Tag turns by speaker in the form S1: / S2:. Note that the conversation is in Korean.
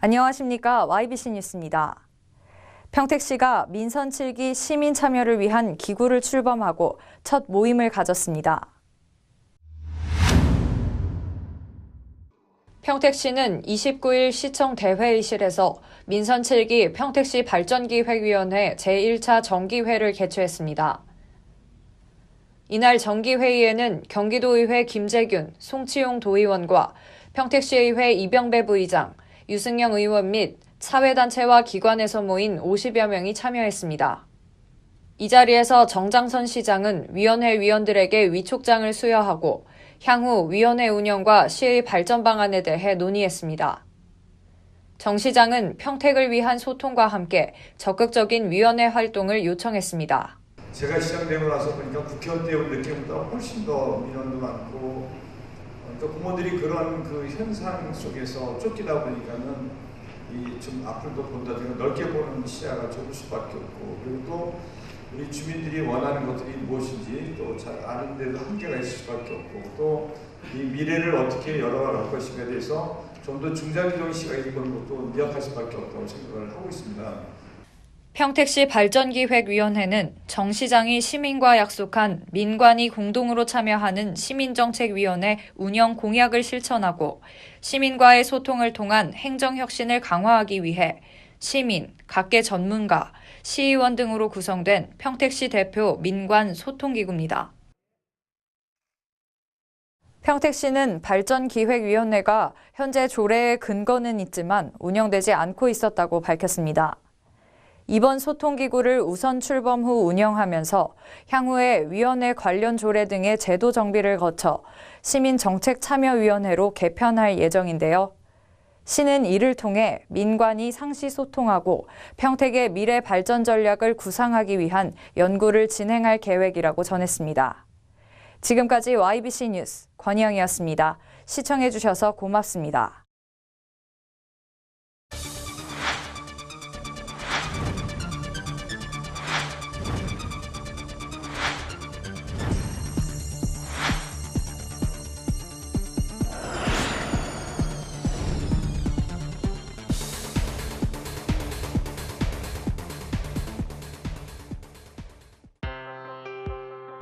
S1: 안녕하십니까. YBC 뉴스입니다. 평택시가 민선 7기 시민 참여를 위한 기구를 출범하고 첫 모임을 가졌습니다. 평택시는 29일 시청 대회의실에서 민선 7기 평택시 발전기획위원회 제1차 정기회를 개최했습니다. 이날 정기회의에는 경기도의회 김재균, 송치용 도의원과 평택시의회 이병배 부의장, 유승영 의원 및 사회단체와 기관에서 모인 50여 명이 참여했습니다. 이 자리에서 정장선 시장은 위원회 위원들에게 위촉장을 수여하고 향후 위원회 운영과 시의 발전 방안에 대해 논의했습니다. 정 시장은 평택을 위한 소통과 함께 적극적인 위원회 활동을 요청했습니다.
S2: 제가 시장되고 나서 보니까 국회의원 때 느낌보다 훨씬 더 민원도 많고 어, 또 부모들이 그런 그 현상 속에서 쫓기다 보니까는 이 좀 앞으로도 본다든가 넓게 보는 시야가 좁을 수밖에 없고 그리고 또 우리 주민들이 원하는 것들이 무엇인지 또 잘 아는데도 한계가 있을 수밖에 없고 또 이 미래를 어떻게 열어갈 것인가에 대해서 좀 더 중장기적인 시각에서 보는 것도 미약할 수밖에 없다고 생각을 하고 있습니다.
S1: 평택시 발전기획위원회는 정 시장이 시민과 약속한 민관이 공동으로 참여하는 시민정책위원회 운영 공약을 실천하고 시민과의 소통을 통한 행정혁신을 강화하기 위해 시민, 각계 전문가, 시의원 등으로 구성된 평택시 대표 민관 소통기구입니다. 평택시는 발전기획위원회가 현재 조례의 근거는 있지만 운영되지 않고 있었다고 밝혔습니다. 이번 소통기구를 우선 출범 후 운영하면서 향후에 위원회 관련 조례 등의 제도 정비를 거쳐 시민정책참여위원회로 개편할 예정인데요. 시는 이를 통해 민관이 상시 소통하고 평택의 미래 발전 전략을 구상하기 위한 연구를 진행할 계획이라고 전했습니다. 지금까지 YBC 뉴스 권희영이었습니다. 시청해주셔서 고맙습니다.